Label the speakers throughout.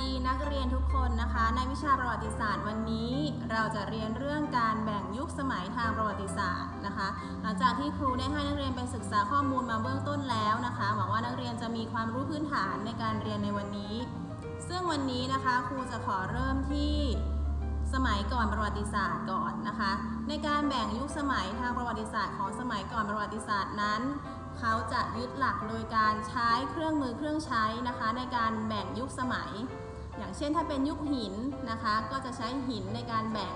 Speaker 1: ดีนักเรียนทุกคนนะคะ ในวิชาประวัติศาสตร์วันนี้ เราจะเรียนเรื่องการแบ่งยุคสมัยทางประวัติศาสตร์นะคะ หลังจากที่ครูได้ให้นักเรียนไปศึกษาข้อมูลมาเบื้องต้นแล้วนะคะหวังว่านักเรียนจะมีความรู้พื้นฐานในการเรียนในวันนี้ ซึ่งวันนี้นะคะครูจะขอเริ่มที่สมัยก่อนประวัติศาสตร์ก่อนนะคะ ในการแบ่งยุคสมัยทางประวัติศาสตร์ของสมัยก่อนประวัติศาสตร์นั้นเขาจะยึดหลักโดยการใช้เครื่องมือเครื่องใช้นะคะ ในการแบ่งยุคสมัย อย่างเช่นถ้าเป็นยุคหินนะคะ ก็จะใช้หินในการแบ่ง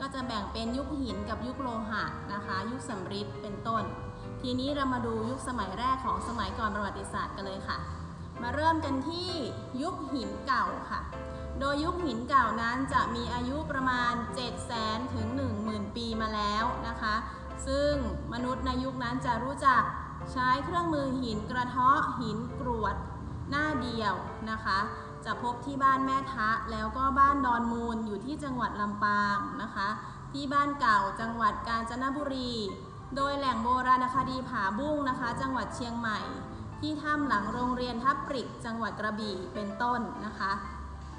Speaker 1: ก็จะแบ่งเป็นยุคหินกับยุคโลหะนะคะ ยุคสำริดเป็นต้น ทีนี้เรามาดูยุคสมัยแรกของสมัยก่อนประวัติศาสตร์กันเลยค่ะ มาเริ่มกันที่ยุคหินเก่าค่ะ โดยยุคหินเก่านั้นจะมีอายุประมาณ 7 0 0 0 0 0ถึง10,000 ปีมาแล้วนะคะ ซึ่งมนุษย์ในยุคนั้นจะรู้จักใช้เครื่องมือหินกระเทาะหินกรวดหน้าเดียวนะคะ จะพบที่บ้านแม่ทะ แล้วก็บ้านดอนมูลอยู่ที่จังหวัดลำปางนะคะ ที่บ้านเก่าจังหวัดกาญจนบุรี โดยแหล่งโบราณคดีผาบุ้งนะคะ จังหวัดเชียงใหม่ ที่ถ้ำหลังโรงเรียนทับปริก จังหวัดกระบี่เป็นต้นนะคะ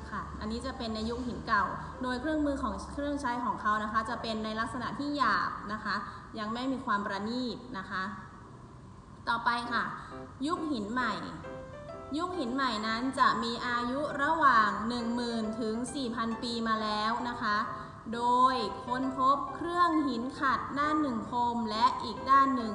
Speaker 1: ค่ะอันนี้จะเป็นในยุคหินเก่า โดยเครื่องมือของเครื่องใช้ของเขานะคะ จะเป็นในลักษณะที่หยาบนะคะ ยังไม่มีความประณีตนะคะ ต่อไปค่ะ ยุคหินใหม่ ยุคหินใหม่นั้นจะมีอายุระหว่าง 10,000 ถึง 4,000 ปีมาแล้วนะคะ โดยค้นพบเครื่องหินขัดด้านหนึ่งคมและอีกด้านหนึ่ง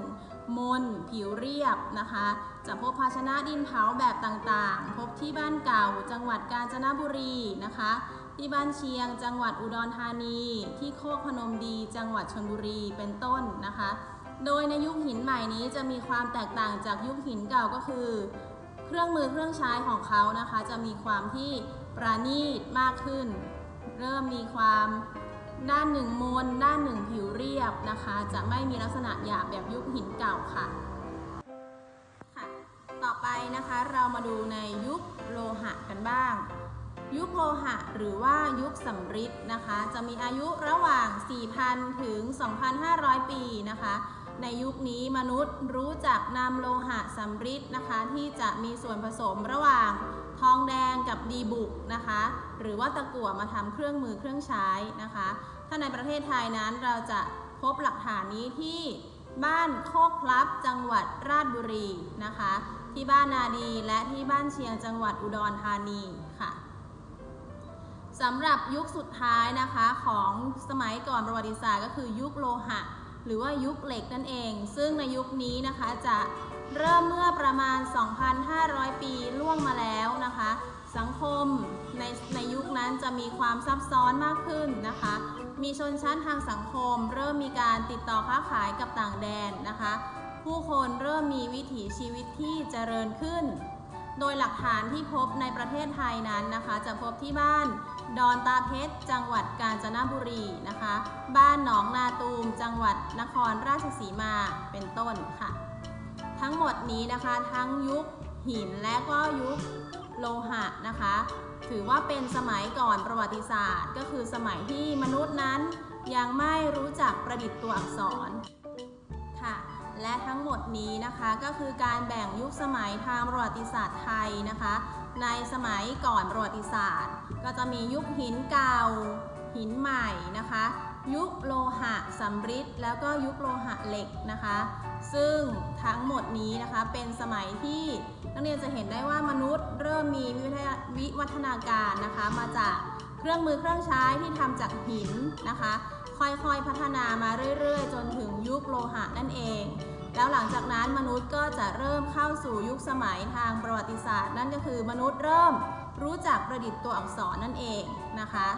Speaker 1: มนผิวเรียบนะคะ จะพบภาชนะดินเผาแบบต่างๆ พบที่บ้านเก่าจังหวัดกาญจนบุรีนะคะ ที่บ้านเชียงจังหวัดอุดรธานี ที่โคกพนมดีจังหวัดชลบุรีเป็นต้นนะคะ โดยในยุคหินใหม่นี้จะมีความแตกต่างจากยุคหินเก่าก็คือ เครื่องมือเครื่องใช้ของเขานะคะ จะมีความที่ประณีตมากขึ้น เริ่มมีความด้านหนึ่งมนด้านหนึ่งผิวเรียบนะคะ จะไม่มีลักษณะหยาบแบบยุคหินเก่าค่ะค่ะ ต่อไปนะคะเรามาดูในยุคโลหะกันบ้าง ยุคโลหะหรือว่ายุคสำริดนะคะ จะมีอายุระหว่าง 4,000 ถึง 2,500 ปีนะคะ ในยุคนี้มนุษย์รู้จักนำโลหะสำริดนะคะที่จะมีส่วนผสมระหว่างทองแดงกับดีบุกนะคะหรือว่าตะกั่วมาทำเครื่องมือเครื่องใช้นะคะ ถ้าในประเทศไทยนั้นเราจะพบหลักฐานนี้ที่บ้านโคกพลับจังหวัดราชบุรีนะคะ ที่บ้านนาดีและที่บ้านเชียงจังหวัดอุดรธานีค่ะสำหรับยุคสุดท้ายนะคะของสมัยก่อนประวัติศาสตร์ก็คือยุคโลหะ หรือว่ายุคเหล็กนั่นเอง ซึ่งในยุคนี้นะคะจะเริ่มเมื่อประมาณ 2,500 ปีล่วงมาแล้วนะคะ สังคมในในยุคนั้นจะมีความซับซ้อนมากขึ้นนะคะ มีชนชั้นทางสังคม เริ่มมีการติดต่อค้าขายกับต่างแดนนะคะ ผู้คนเริ่มมีวิถีชีวิตที่เจริญขึ้น โดยหลักฐานที่พบในประเทศไทยนั้นนะคะ จะพบที่บ้านดอนตาเพชร จังหวัดกาญจนบุรีนะคะ บ้านหนองนาตูม จังหวัดนครราชสีมาเป็นต้นค่ะ ทั้งหมดนี้นะคะทั้งยุคหินและก็ยุคโลหะนะคะ ถือว่าเป็นสมัยก่อนประวัติศาสตร์ ก็คือสมัยที่มนุษย์นั้นยังไม่รู้จักประดิษฐ์ตัวอักษรค่ะ และทั้งหมดนี้นะคะก็คือการแบ่งยุคสมัยทางประวัติศาสตร์ไทยนะคะ ในสมัยก่อนประวัติศาสตร์ ก็จะมียุคหินเก่าหินใหม่นะคะ ยุคโลหะสำริดแล้วก็ยุคโลหะเหล็กนะคะ ซึ่งทั้งหมดนี้นะคะเป็นสมัยที่นักเรียนจะเห็นได้ว่ามนุษย์เริ่มมีวิวัฒนาการนะคะมาจากเครื่องมือเครื่องใช้ที่ทำจากหินนะคะ ค่อยๆพัฒนามาเรื่อยๆ จนถึงยุคโลหะนั่นเอง แล้วหลังจากนั้นมนุษย์ก็จะเริ่มเข้าสู่ยุคสมัยทางประวัติศาสตร์ นั่นก็คือมนุษย์เริ่มรู้จักประดิษฐ์ตัวอักษรนั่นเองนะคะ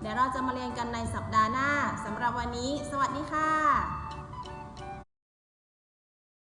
Speaker 1: เดี๋ยวเราจะมาเรียนกันในสัปดาห์หน้าสำหรับวันนี้ สวัสดีค่ะ